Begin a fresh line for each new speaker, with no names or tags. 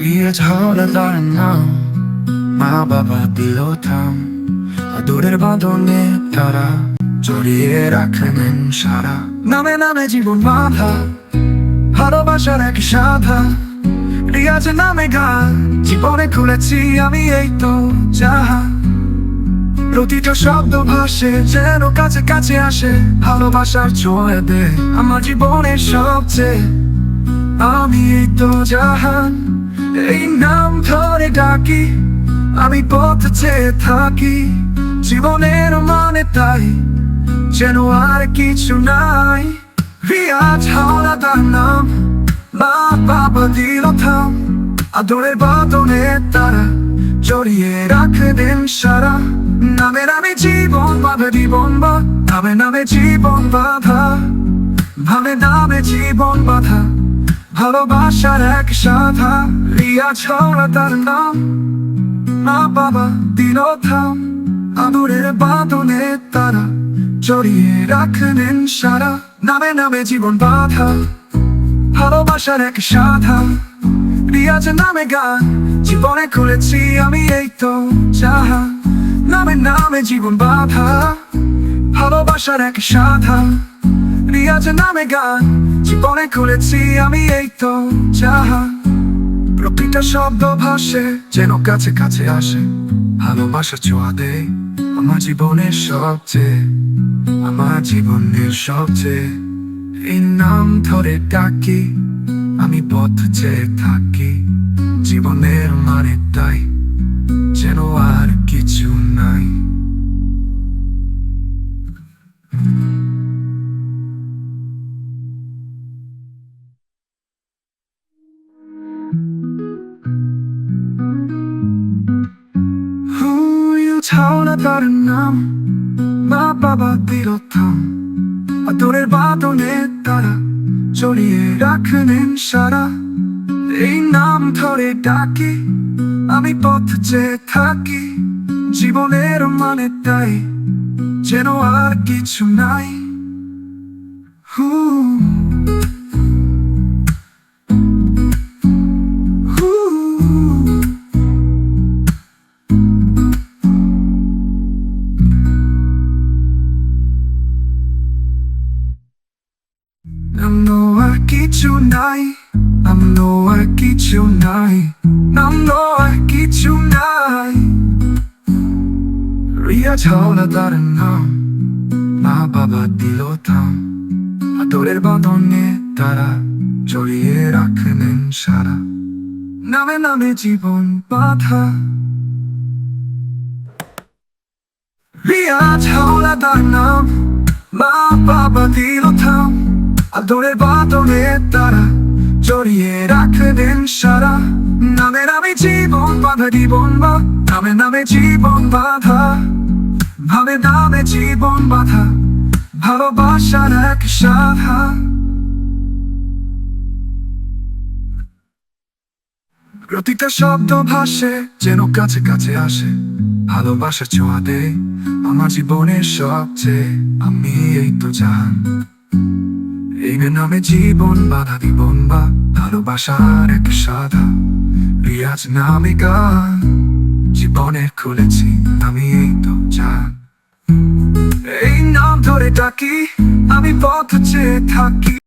নিয়ে ঝড় মা বাবা দিল থাম দূরের বাঁধনে তারা জড়িয়ে রাখেন সারা নামে নামে জীবন বাধা ভালোবাসার এক সাধা রিয়াজ নামে গান জীবনে খুলেছি আমি এই তো যাহা প্রতিটা শব্দ ভাসে যেন কাছে কাছে আসে ভালোবাসার ছোঁয়া দে আমার জীবনের সবচেয়ে আমি এই তো জাহান এই নাম ধরে ডাকি, আমি পথ চেয়ে থাকি, জীবনের মানে তাই, যেন আর কিছু নাই। রিয়াজ হাওলা তার নাম বাবা দিল থাম, আদরের বাদনে তারা জড়িয়ে দেন সারা। নামে নামে জীবন বাধা জীবন বা, নামে নামে জীবন বাধা। ভাবে নামে জীবন বাধা। ভালোবাসার এক সাধা, রিয়া ছড়া তার নাম। মা বাবা দিল থাম, আদরের বাদনে তারা জড়িয়ে রাখলেন সারা, নামে নামে জীবন বাধা। ভালোবাসার এক সাধা, রিয়াজ নামে গান, জীবনে খুলেছি আমি এই তো চাহা, নামে নামে জীবন বাধা। ভালোবাসার এক সাধা, রিয়াজ নামে গান জীবনে খুলেছি আমি এই তো যাহা প্রতিটা শব্দ ভাসে যেন কাছে কাছে আসে ভালোবাসা ছোঁয়া দে আমার জীবনের সবচেয়ে আমার জীবনের সবচেয়ে এই নাম ধরে ডাকি আমি পথ চেয়ে থাকি জীবনের মানে তাই যেন আর কিছু নাই হুইল ছাওনা তার নাম। মা বাবা দিল থাম আদরের বাদনে তারা জড়িয়ে রাখলেন সারা। এই নাম ধরে ডাকি, আমি পথ চেয়ে থাকি। জীবনের মানে তাই যেন আর কিছু নাই। হু কিছু নাই নামনো আর কিছু নাই নামনো আর কিছু নাই রিয়া ছাওলা তার নাম মা বাবা দিল থাম আদরের বাঁধনে তারা জড়িয়ে রাখলেন সারা নামে নামে জীবন বাধা রিয়া ছাওলা তার নাম মা বাবা দিল থাম আদরের বাদনে তারা জড়িয়ে রাখলেন সারা। নামে নামে জীবন বাধা জীবন বা, নামে নামে জীবন বাধা। ভাবে নামে জীবন বাধা, ভালোবাসার এক সাধা। প্রতিটা শব্দ ভাসে, যেন কাছে কাছে আসে। ভালোবাসা ছোঁয়া দে আমার জীবনের সবচেয়ে, আমি এই তো জান এই নামে জীবন বাধা জীবন বা ভালোবাসার এক সাদা রিয়াজ নামে গান, জীবনে খুলেছি আমি এই তো জান এই নাম ধরে ডাকি, আমি পথ চেয়ে থাকি।